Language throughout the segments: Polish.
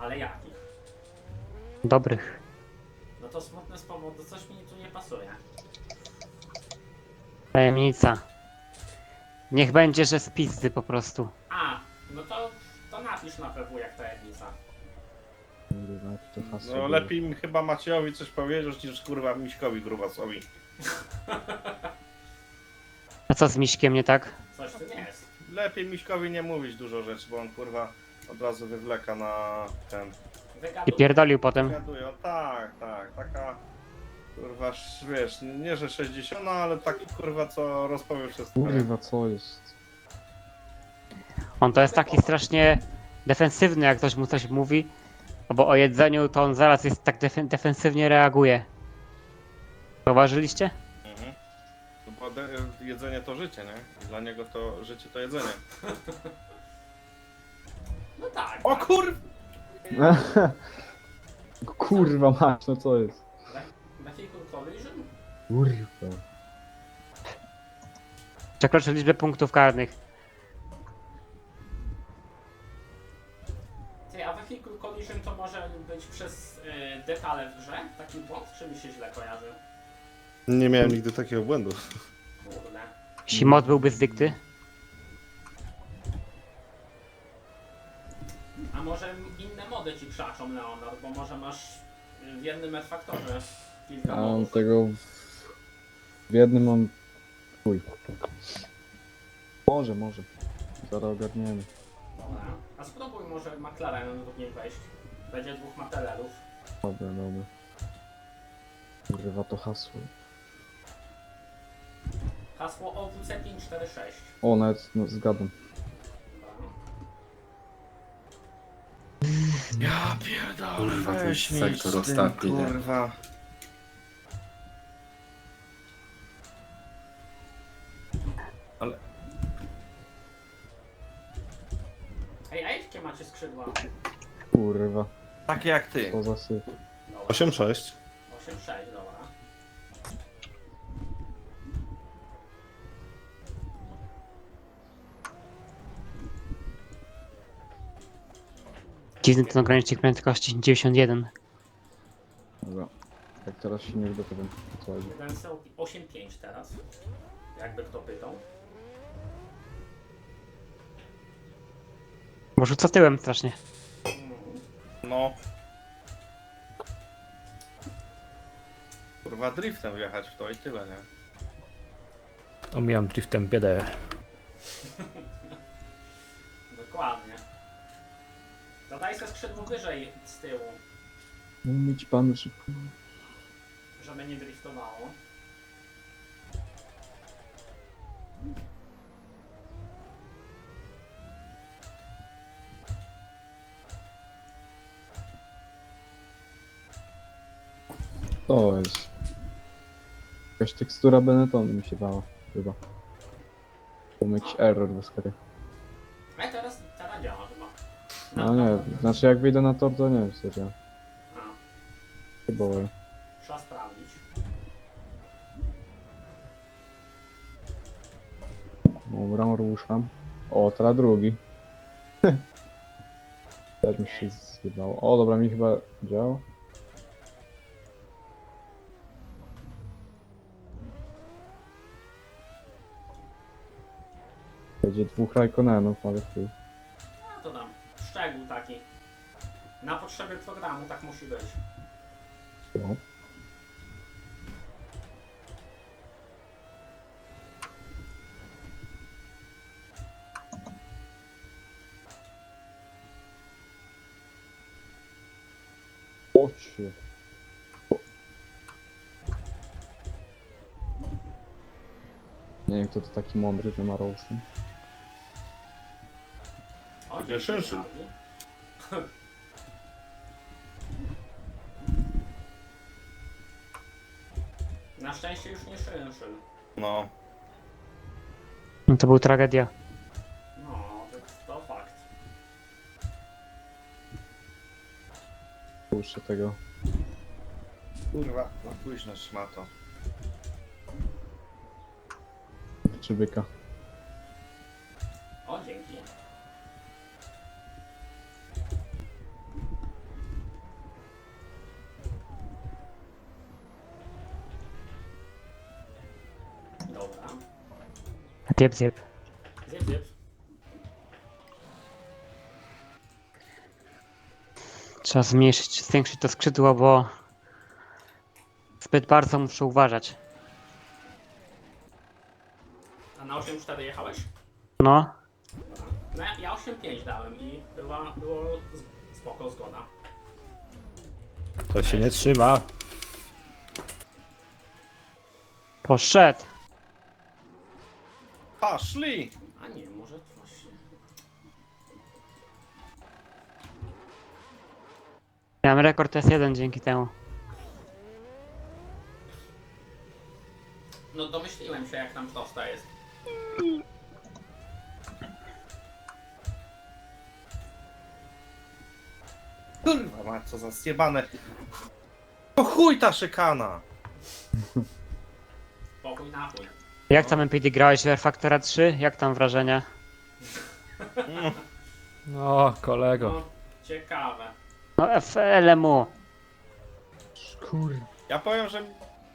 Ale jaki? Dobrych. No to smutne z powodu, coś mi tu nie pasuje. Tajemnica. Niech będzie, że z pizdy po prostu. A, no to, to napisz na PW jak tajemnica. Kurwa, jak to hasło No było. lepiej mi chyba Maciejowi coś powiedzieć niż kurwa Miśkowi Grubasowi. A co z Miśkiem nie tak? Coś tu nie jest. Lepiej Miśkowi nie mówić dużo rzeczy, bo on kurwa od razu wywleka na ten. I pierdolił potem. Gadują, tak, tak, taka kurwa, sz- wiesz, nie że 60, no, ale taki kurwa co rozpowie wszystko. Kurwa, co jest? On to jest taki strasznie defensywny, jak ktoś mu coś mówi. Bo o jedzeniu to on zaraz jest tak defen- defensywnie reaguje. Zauważyliście? Mhm. No bo de- jedzenie to życie, nie? I dla niego to życie to jedzenie. No tak. O kur... Kurwa mać, no co jest? Vehicle collision? Kurwa. Przekroczył liczbę punktów karnych. Ty, a vehicle collision to może być przez y, detale w grze? Taki błąd, czy mi się źle kojarzy? Nie miałem nigdy takiego błędu. Kurde. Jeśli mod byłby z dykty. Może inne mody ci krzaczą, Leonard, bo może masz w jednym F-faktorze kilka Ja mam modów. tego w... w jednym mam... Chuj. Może, może. Zaraz ogarniemy. Dobra. A spróbuj może McLarenem lub niej wejść. Będzie dwóch materiałów. Dobra, dobra. Kurwa, to hasło. Hasło OWC546. O, nawet no, zgadam. Ja pierdolę, Kurwa, to weź jest mi sektor z tym, ostatni, nie? Kurwa. Ale Ej, a jakie macie skrzydła? Kurwa, takie jak ty. to za syf. Dobra. 8-6. 8-6, dobra. Dziwny ten ogranicznik prędkości 91. Dobra. Jak teraz się nie uda, to wiem o co chodzi. Są 8-5 teraz. Jakby kto pytał. Bo rzuca tyłem strasznie. No. Kurwa driftem wjechać w to i tyle, nie? Omijam driftem biedę. Dokładnie. Zadaj se skrzydło wyżej z tyłu, Umyć pan szybko. żeby nie driftowało. To jest. Jakaś tekstura Benetonu mi się dała, chyba. Tam jakiś error wyskakuje. A No nie, znaczy jak wyjdę na tor, to nie wiem, serio. A, Chyba, trzeba sprawdzić. Dobra, ruszam. O, teraz drugi. Też mi się zjebało. O, dobra, mi chyba działa. Będzie dwóch Raikonenów, ale chuj. Szczegół taki. Na potrzeby programu tak musi być. No. Nie wiem kto to taki mądry, Marolsen. O, Szynszy. Charlie. Na szczęście już nie szynszyn. No. No to był tragedia. No, to, to fakt. Puszczę tego. Kurwa, no późno szmato. Czy byka. O, dzięki. Zjeb, zjeb. Zjeb, zjeb. Trzeba zmniejszyć, zwiększyć to skrzydło, bo zbyt bardzo muszę uważać. A na 8.4 jechałeś? No. No ja- ja 8.5 dałem i była, było z- spoko zgoda. To się nie trzyma. poszedł. Pa, szli! A nie, może to właśnie... Miałem rekord S1 dzięki temu. No domyśliłem się jak tam prosta jest. Kurwa, ma co za zjebane. To chuj ta szykana! Pokój na chuj. Jak tam MPD grałeś w Air Factora 3? Jak tam wrażenia? No, kolego. No, ciekawe. No FLMU. Kurde. Ja powiem, że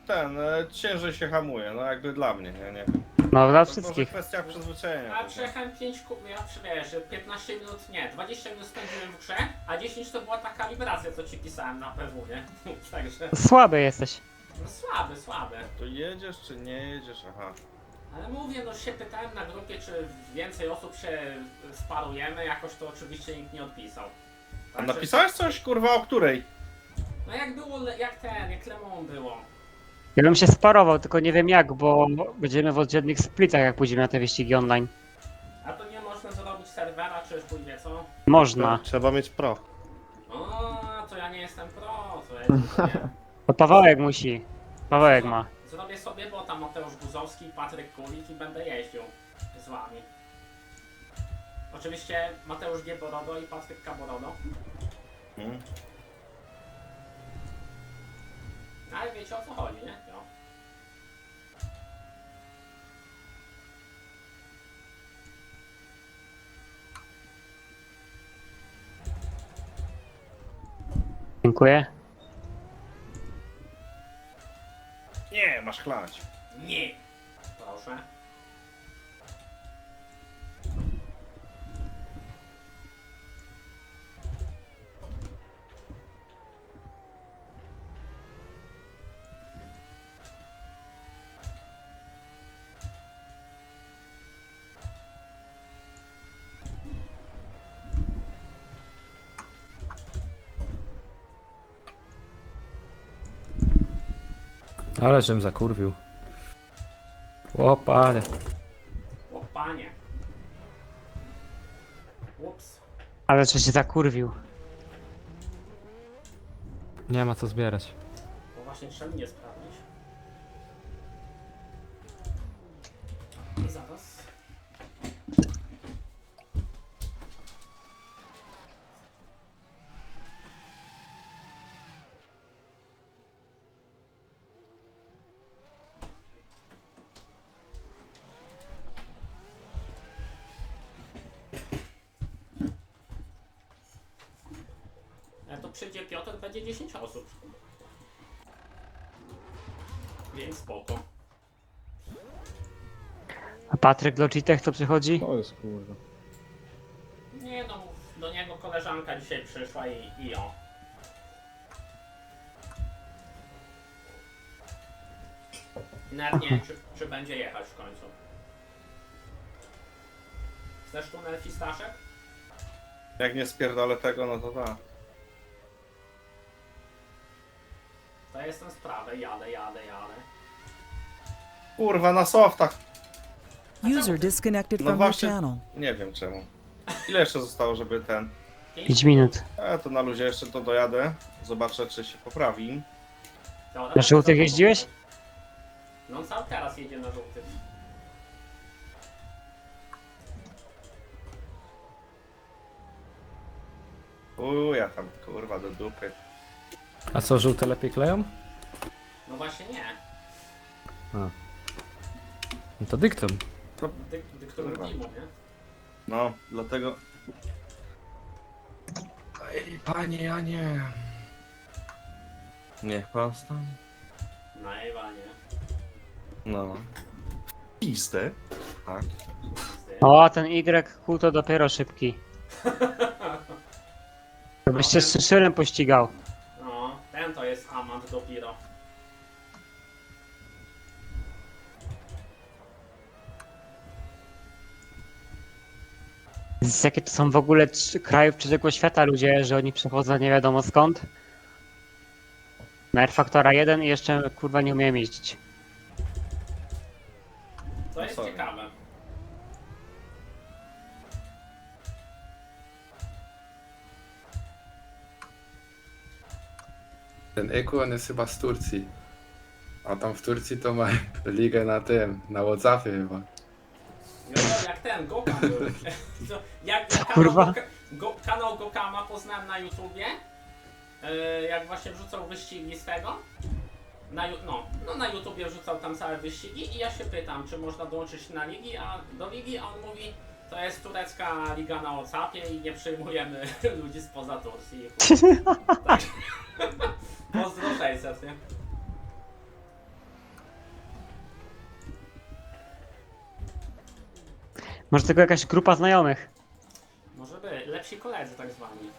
ten, e, ciężej się hamuje, no jakby dla mnie, ja nie wiem. No dla To może wszystkich. kwestia przyzwyczajenia. A przejechałem 5 kół, ja wiesz, 15 minut, nie, 20 minut spędziłem w grze, a 10 to była ta kalibracja, co ci pisałem na PW, nie? Także, Słaby jesteś. No słaby, słaby. To jedziesz czy nie jedziesz? Aha. Ale mówię, no się pytałem na grupie, czy więcej osób się sparujemy, jakoś to oczywiście nikt nie odpisał. A Także- napisałeś coś kurwa o której? No jak było, le- jak ten, jak Lemon było. Ja bym się sparował, tylko nie wiem jak, bo będziemy w oddzielnych splitach, jak pójdziemy na te wyścigi online. A to nie można zrobić serwera, czy już pójdzie, co? Można. Trzeba mieć pro. O, to ja nie jestem pro, to ja nie. To Pawełek musi. Pawełek ma. Zrobię sobie, bo tam Mateusz Guzowski, Patryk Kulik i będę jeździł z wami. Oczywiście Mateusz Gieborodo i Patryk Kaborodo. Hmm. Ale wiecie o co chodzi, nie? No. Dziękuję. Nie, masz chlać. Nie! Ale żem zakurwił. O panie. O panie. Ups. Ale że się zakurwił. Nie ma co zbierać. Bo właśnie trzeba mnie sprawdzić. Zaraz. Jak to przyjdzie Piotr, będzie 10 osób. Więc spoko. A Patryk Logitech to przychodzi? To jest kurwa. Nie no, do niego koleżanka dzisiaj przyszła i, i o. I Nawet nie wiem, czy, czy będzie jechać w końcu. Chcesz tunel fistaszek? Jak nie spierdolę tego, no to da. To jestem sprawę, jadę, jadę, jadę. Kurwa, na softach. User disconnected No from your właśnie- channel. Nie wiem czemu. Ile jeszcze zostało, żeby ten... 5 minut. E, to na luzie jeszcze to dojadę. Zobaczę, czy się poprawi. Dobra, Na żółtych jeździłeś? No cały teraz jedzie na żółtych. Uuu, ja tam, kurwa, do dupy. A co, żółte lepiej kleją? No właśnie nie. No to dyktum. Dy, dyktujmy Kurwa. klimu, nie? No, dlatego... Ej, panie, ja nie. Niech pan stanie. Najwa, nie. No. Pistę. Tak. O, ten YQ to dopiero szybki. To byś się z Szynszylem pościgał. No, ten to jest amant dopiero. Z jakie to są w ogóle trzy krajów trzeciego świata ludzie, że oni przechodzą nie wiadomo skąd? Na R Factora 1 i jeszcze kurwa nie umiem jeździć. To jest sorry. ciekawe. Ten Eku on jest chyba z Turcji. A tam w Turcji to ma ligę na tym, na Whatsappie chyba. Jo, jak ten, Gokam był. To jak jak Kurwa. kanał, Goka- Go, kanał Gokama poznałem na YouTubie, yy, jak właśnie wrzucał wyścigi z tego. Na, Ju- no, no na YouTubie wrzucał tam całe wyścigi i ja się pytam, czy można dołączyć na ligi, a do ligi, a on mówi, to jest turecka liga na Whatsappie i nie przyjmujemy ludzi spoza Turcji. tak. Pozdro 600, nie? Może tylko jakaś grupa znajomych. Może by, lepsi koledzy tak zwani.